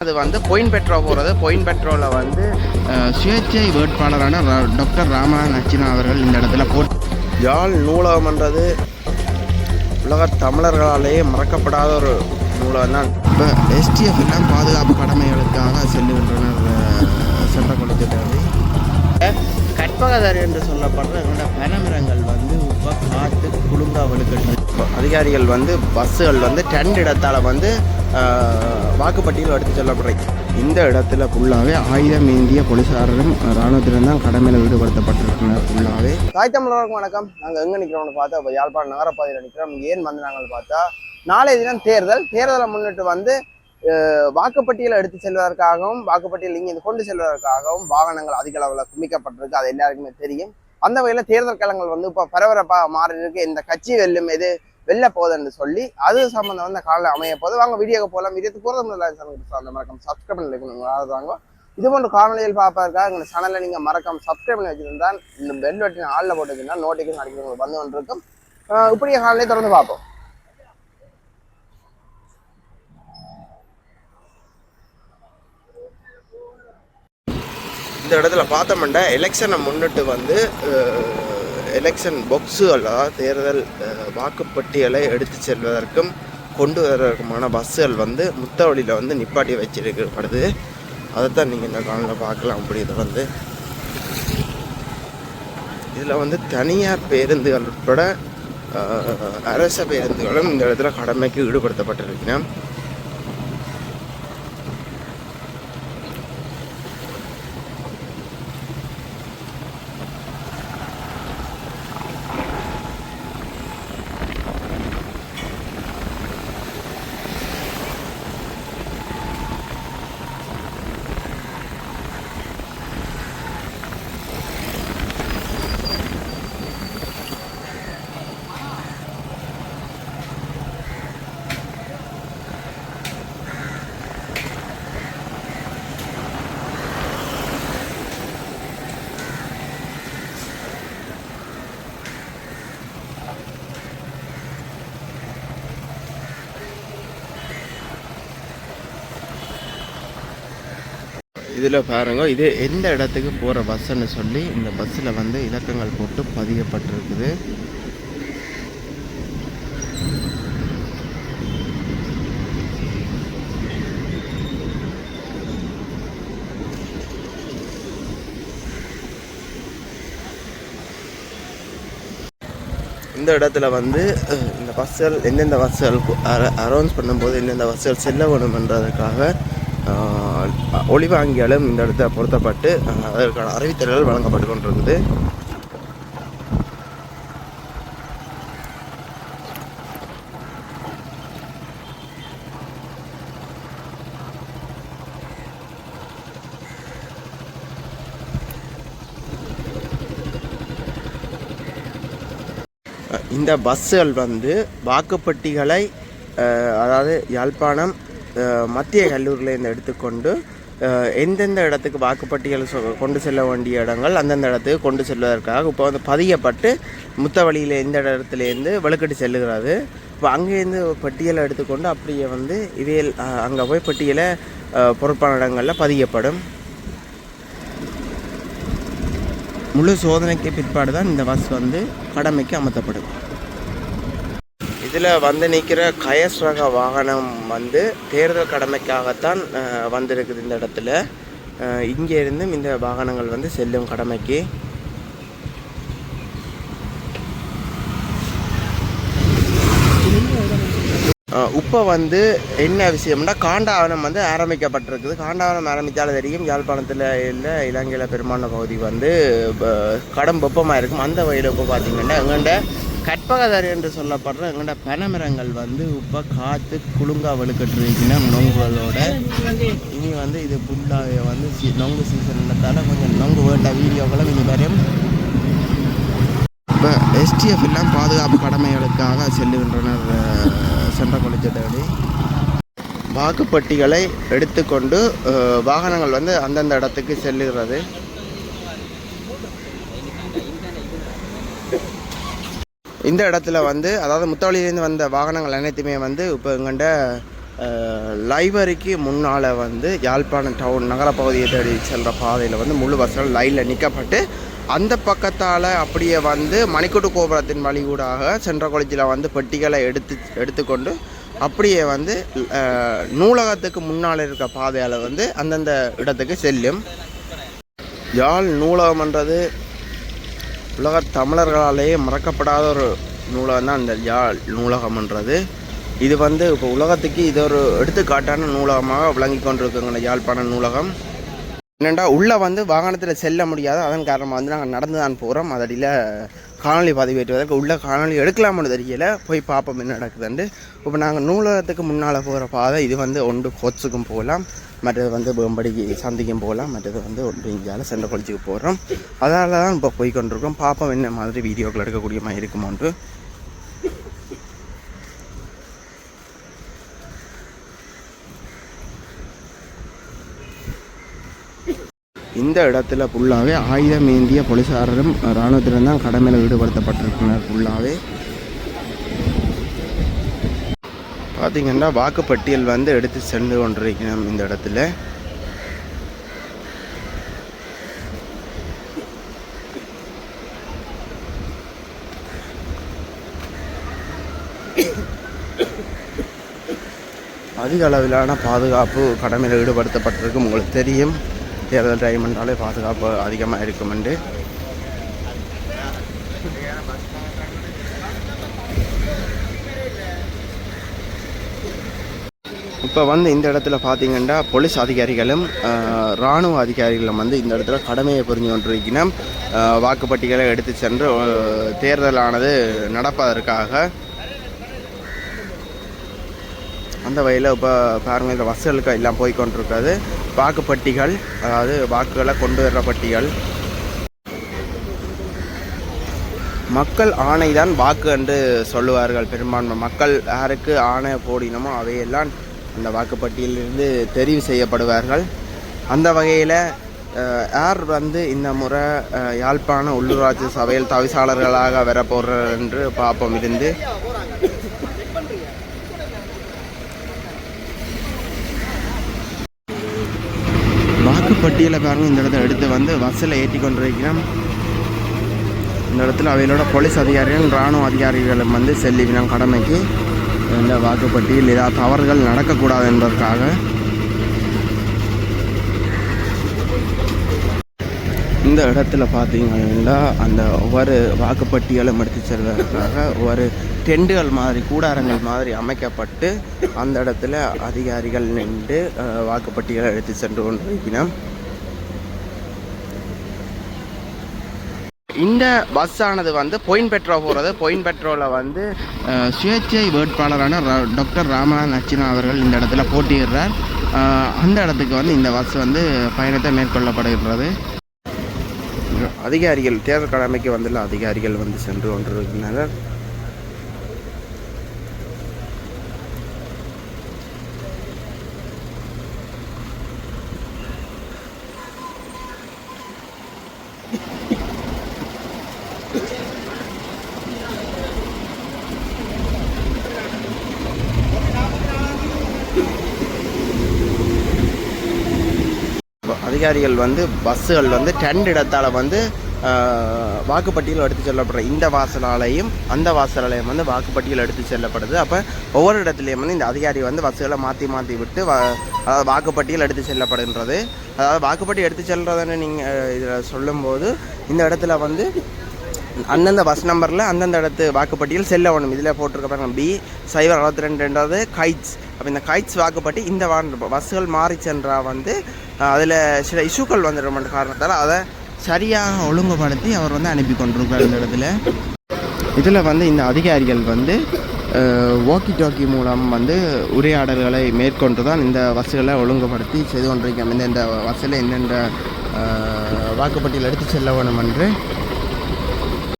அது வந்து பொயின் பெட்ரோ போகிறது பொயின் பெட்ரோவில் வந்து சுயேட்சை வேட்பாளரான டாக்டர் ராமநாதன் அர்ச்சனா அவர்கள் இந்த இடத்துல போட் யாழ் நூலகம்ன்றது உலக தமிழர்களாலேயே மறக்கப்படாத ஒரு நூலகம் தான். இப்போ எஸ்டிஎஃப் எல்லாம் பாதுகாப்பு கடமைகளுக்காக செல்லுகின்றனர் சென்ற கொளுத்திட்டாரு கற்பகதர் என்று சொல்லப்படுற எங்களோட பனமரங்கள் வந்து இப்போ காற்று குலுங்கா வலுக்கட்டு அதிகாரிகள் வந்து பஸ்ஸுகள் வந்து ரெண்டு இடத்தால வந்து வாக்குப்பட்டியல் எடுத்து செல்லப்படுறீங்க இந்த இடத்துல ஃபுல்லாகவே ஆயுதம் ஏந்திய போலீஸாரரும் இராணுவத்திலும் தான் கடமையில் ஈடுபடுத்தப்பட்டிருக்கிறார் ஃபுல்லாகவே தாய் தமிழர்களுக்கு வணக்கம். நாங்கள் எங்கே நிற்கிறோம்னு பார்த்தா இப்போ யாழ்ப்பாணம் நகரப்பாதையில் நிற்கிறோம் ஏன் வந்து நாங்கள் பார்த்தா நாளைய தினம் தேர்தல் தேர்தலை முன்னிட்டு வந்து வாக்குப்பட்டியலை எடுத்து செல்வதற்காகவும் வாக்குப்பட்டியல் இங்கே கொண்டு செல்வதற்காகவும் வாகனங்கள் அதிக அளவில் குமிக்கப்பட்டிருக்கு. அது எல்லாருக்குமே தெரியும். அந்த வகையில் தேர்தல் களங்கள் வந்து இப்போ பரபரப்பாக மாறி இருக்கு இந்த கட்சி வெல்லும் எது வெளில போகுதுன்னு சொல்லி அது சம்மந்தம் வந்து காலையில் அமைய போது வாங்க வீடியோக்கு போகலாம் வீடியோக்கு போகிறது முதல்ல அந்த மறக்காம சப்ஸ்கிரைப் பண்ணி வைக்கணும். வாங்க இது போன்ற காணொலியில் பார்ப்பதற்காக எங்கள் சேனலை நீங்கள் மறக்காம சப்ஸ்கிரைப் பண்ணி வச்சிருந்தால் இந்த பெல் பட்டின ஆளில் போட்டு நோட்டிஃபிகேஷன் அடிக்கிறது உங்களுக்கு வந்து கொண்டிருக்கும். இப்படியே காணொலியை தொடர்ந்து பார்ப்போம். இந்த இடத்துல பார்த்தோம்னா எலெக்ஷனை முன்னிட்டு வந்து எலெக்ஷன் பொக்ஸுகள் அதாவது தேர்தல் வாக்குப்பட்டியலை எடுத்து செல்வதற்கும் கொண்டு வருவதற்குமான பஸ்ஸுகள் வந்து முத்தவழியில் வந்து நிப்பாட்டி வச்சிருக்கப்படுது. அதைத்தான் நீங்கள் இந்த காலில் பார்க்கலாம். அப்படி வந்து இதில் வந்து தனியார் பேருந்துகள் உட்பட அரச பேருந்துகளும் இந்த இடத்துல கடமைக்கு ஈடுபடுத்தப்பட்டிருக்கிறேன் இதில் பாருங்க இது எந்த இடத்துக்கு போகிற பஸ்ஸுன்னு சொல்லி இந்த பஸ்ஸில் வந்து இலக்கங்கள் போட்டு பதியப்பட்டிருக்குது. இந்த இடத்துல வந்து இந்த பஸ்ஸுகள் எந்தெந்த பஸ்ஸுகள் அரௌன்ஸ் பண்ணும்போது எந்தெந்த பஸ்ஸுகள் செல்ல வேணுமென்றதுக்காக ஒளிவாங்கியாலும் இந்த இடத்த பொருத்தப்பட்டு அதற்கான அறிவித்தல்கள் வழங்கப்பட்டு கொண்டிருக்குது. இந்த பஸ்ஸுகள் வந்து வாக்குப்பட்டிகளை அதாவது யாழ்ப்பாணம் மத்திய கல்லூரியிலேருந்து எடுத்துக்கொண்டு எந்தெந்த இடத்துக்கு வாக்குப்பட்டியல் சொ- கொண்டு செல்ல வேண்டிய இடங்கள் அந்தந்த இடத்துக்கு கொண்டு செல்வதற்காக இப்போ வந்து பதியப்பட்டு முத்தவழியில் எந்த இடத்துலேருந்து வலுக்கட்டு செல்லுகிறது. இப்போ அங்கேருந்து பட்டியலை எடுத்துக்கொண்டு அப்படியே வந்து இவையில் அங்கே போய் பட்டியலை பொறுப்பான இடங்களில் பதியப்படும். முழு சோதனைக்கு பிற்பாடு தான் இந்த பஸ் வந்து கடமைக்கு அமர்த்தப்படும். இதில் வந்து நிற்கிற கயஸ் ரக வாகனம் வந்து தேர்தல் கடமைக்காகத்தான் வந்திருக்குது இந்த இடத்துல. இங்கே இருந்தும் இந்த வாகனங்கள் வந்து செல்லும் கடமைக்கு. இப்போ வந்து என்ன விஷயம்னா காண்டாவனம் வந்து ஆரம்பிக்கப்பட்டிருக்குது. காண்டாவனம் ஆரம்பித்தாலும் தெரியும் யாழ்ப்பாணத்தில் இல்லை இலங்கையில் பெரும்பாலான பகுதி வந்து கடம் கடும் வெப்பமாக இருக்கும். அந்த வகையில் இப்போ பார்த்தீங்கன்னா எங்கள்ட கற்பகதர் என்று சொல்லப்படுற எங்கள்ட பனமரங்கள் வந்து இப்போ காற்று குலுங்கா வலுக்கட்டுருக்குன்னா நொங்குகளோட இனி வந்து இது ஃபுல்லாக வந்து நொங்கு சீசன்றதால கொஞ்சம் நொங்கு வேண்ட வீடியோக்களும் இனி வரும் இப்போ எஸ்டிஎஃப் எல்லாம் பாதுகாப்பு கடமைகளுக்காக செல்லுகின்றனர் சென்ற கொளுத்திட்டபடி வாக்குப்பட்டிகளை எடுத்துக்கொண்டு வாகனங்கள் வந்து அந்தந்த இடத்துக்கு செல்லுகிறது. இந்த இடத்துல வந்து அதாவது முத்தவழியிலேருந்து வந்த வாகனங்கள் அனைத்துமே வந்து இப்போ எங்கள்கிட்ட லைப்ரரிக்கு முன்னால் வந்து யாழ்ப்பாணம் டவுன் நகரப்பகுதியை தேடி செல்கிற பாதையில் வந்து முழு பஸ்ஸுகள் லைனில் நிற்கப்பட்டு அந்த பக்கத்தால் அப்படியே வந்து மணிக்கூட்டு கோபுரத்தின் வழிகூடாக சென்ற காலேஜில் வந்து பெட்டிகளை எடுத்து எடுத்துக்கொண்டு அப்படியே வந்து நூலகத்துக்கு முன்னால் இருக்க பாதையால் வந்து அந்தந்த இடத்துக்கு செல்லும். யாழ் நூலகம்ன்றது உலக தமிழர்களாலேயே மறக்கப்படாத ஒரு நூலகம் தான் அந்த யாழ் நூலகம்ன்றது. இது வந்து இப்போ உலகத்துக்கு இது ஒரு எடுத்துக்காட்டான நூலகமாக விளங்கி கொண்டிருக்குங்க இந்த யாழ்ப்பாண நூலகம். என்னென்னா உள்ளே வந்து வாகனத்தில் செல்ல முடியாது அதன் காரணமாக வந்து நாங்கள் நடந்து தான் போகிறோம் அதடியில் காணொலி பதிவேற்றுவதற்கு உள்ள காணொலி எடுக்கலாம்னு தெரியல. போய் பார்ப்போம் என்ன நடக்குதுண்டு இப்போ நாங்கள் நூலகத்துக்கு முன்னால் போகிற பாதை இது வந்து ஒன்று கோச்சுக்கும் போகலாம் மற்றது வந்து வேம்படிக்கு சந்திக்கும் போகலாம் மற்றது வந்து ஒன்று இந்தியாவில் சென்ற கொளிச்சுக்கு போகிறோம் அதனால தான் இப்போ போய் கொண்டிருக்கோம் பார்ப்போம் என்ன மாதிரி வீடியோக்கள் எடுக்கக்கூடிய மாதிரி இருக்குமோன்ட்டு. இந்த இடத்துல ஃபுல்லாகவே ஆயுதம் ஏந்திய போலீஸாரரும் இராணுவத்திலும் தான் கடமையில் ஈடுபடுத்தப்பட்டிருக்கிறார் ஃபுல்லாகவே பார்த்திங்கன்னா வாக்குப்பட்டியல் வந்து எடுத்து சென்று கொண்டிருக்கிறோம் இந்த இடத்துல. அதிக அளவிலான பாதுகாப்பு கடமையில் ஈடுபடுத்தப்பட்டிருக்கும் உங்களுக்கு தெரியும். தேர்தல் டைம் என்றாலே பாதுகாப்பு அதிகமாக இருக்குமெண்டு இப்போ வந்து இந்த இடத்துல பார்த்தீங்கன்னா போலீஸ் அதிகாரிகளும் இராணுவ அதிகாரிகளும் வந்து இந்த இடத்துல கடமையை புரிஞ்சு கொண்டிருக்கணும் வாக்குப்பட்டிகளை எடுத்து சென்று தேர்தலானது நடப்பதற்காக. அந்த வகையில் இப்போ பாருங்கள் இந்த வசல்கள் எல்லாம் போய் கொண்டிருக்காது வாக்குப்பட்டிகள் அதாவது வாக்குகளை கொண்டு வர்ற பட்டிகள் மக்கள் ஆணை தான் வாக்கு என்று சொல்லுவார்கள். பெரும்பான்மை மக்கள் யாருக்கு ஆணை போடினமோ அவையெல்லாம் அந்த வாக்குப்பட்டியிலிருந்து தெரிவு செய்யப்படுவார்கள். அந்த வகையில் யார் வந்து இந்த முறை யாழ்ப்பாண உள்ளூராட்சி சபையில் தவிசாளர்களாக வரப்போகிறார் என்று பார்ப்போம். இருந்து வாக்குப்பட்டியலை பாருங்க இந்த இடத்த எடுத்து வந்து பஸ்ஸில் ஏற்றி கொண்டிருக்கிறோம். இந்த இடத்துல அவைகளோட போலீஸ் அதிகாரிகள் இராணுவ அதிகாரிகளும் வந்து செல்லிவினம் கடமைக்கு. இந்த வாக்குப்பட்டியில் ஏதாவது தவறுகள் நடக்கக்கூடாது என்பதற்காக இந்த இடத்துல பார்த்தீங்கன்னா அந்த ஒவ்வொரு வாக்குப்பட்டியலும் எடுத்து செல்வதற்காக ஒவ்வொரு டெண்டுகள் மாதிரி கூடாரங்கள் மாதிரி அமைக்கப்பட்டு அந்த இடத்துல அதிகாரிகள் நின்று வாக்குப்பட்டியலை எடுத்து சென்று கொண்டிருக்கிறோம் இந்த பஸ் ஆனது வந்து பொயின் பெட்ரோ போகிறது பொயின் பெட்ரோவில் வந்து சுயேட்சை வேட்பாளரான ரா- டாக்டர் ராமநாத் நச்சினா அவர்கள் இந்த இடத்துல போட்டியிடுறார். அந்த இடத்துக்கு வந்து இந்த பஸ் வந்து பயணத்தை மேற்கொள்ளப்படுகின்றது. அதிகாரிகள் தேர்தல் கடமைக்கு வந்துள்ள அதிகாரிகள் வந்து சென்று கொண்டிருக்கின்றனர். அதிகாரிகள் வந்து பஸ்ஸுகள் வந்து டென்ட் இடத்தால் வந்து வாக்குப்பட்டியல் எடுத்து செல்லப்படுற இந்த வாசலாலையும் அந்த வாசலாலையும் வந்து வாக்குப்பட்டியல் எடுத்து செல்லப்படுது. அப்போ ஒவ்வொரு இடத்துலையும் வந்து இந்த அதிகாரி வந்து பஸ்ஸுகளை மாற்றி மாற்றி விட்டு வா அதாவது வாக்குப்பட்டியல் எடுத்து செல்லப்படுகின்றது. அதாவது வாக்குப்பட்டி எடுத்து செல்றதுன்னு நீங்கள் இதில் சொல்லும்போது இந்த இடத்துல வந்து அந்தந்த பஸ் நம்பரில் அந்தந்த இடத்து வாக்குப்பட்டியல் செல்ல வேணும். இதில் போட்டிருக்க பாருங்க பி சைபர் அறுபத்தி ரெண்டு ரெண்டாவது கைட்ஸ் அப்போ இந்த கைட்ஸ் வாக்குப்பட்டி இந்த வான் பஸ்ஸுகள் மாறி சென்றா வந்து அதில் சில இஷ்யூக்கள் வந்துடும் காரணத்தால் அதை சரியாக ஒழுங்குபடுத்தி அவர் வந்து அனுப்பி கொண்டிருக்கிறார் இந்த இடத்துல. இதில் வந்து இந்த அதிகாரிகள் வந்து வாக்கி டாக்கி மூலம் வந்து உரையாடல்களை மேற்கொண்டு தான் இந்த பஸ்ஸுகளை ஒழுங்குபடுத்தி செய்து கொண்டிருக்கோம் இந்த இந்த பஸ்ஸில் எந்தெந்த வாக்குப்பட்டியல் எடுத்து செல்ல வேணும் என்று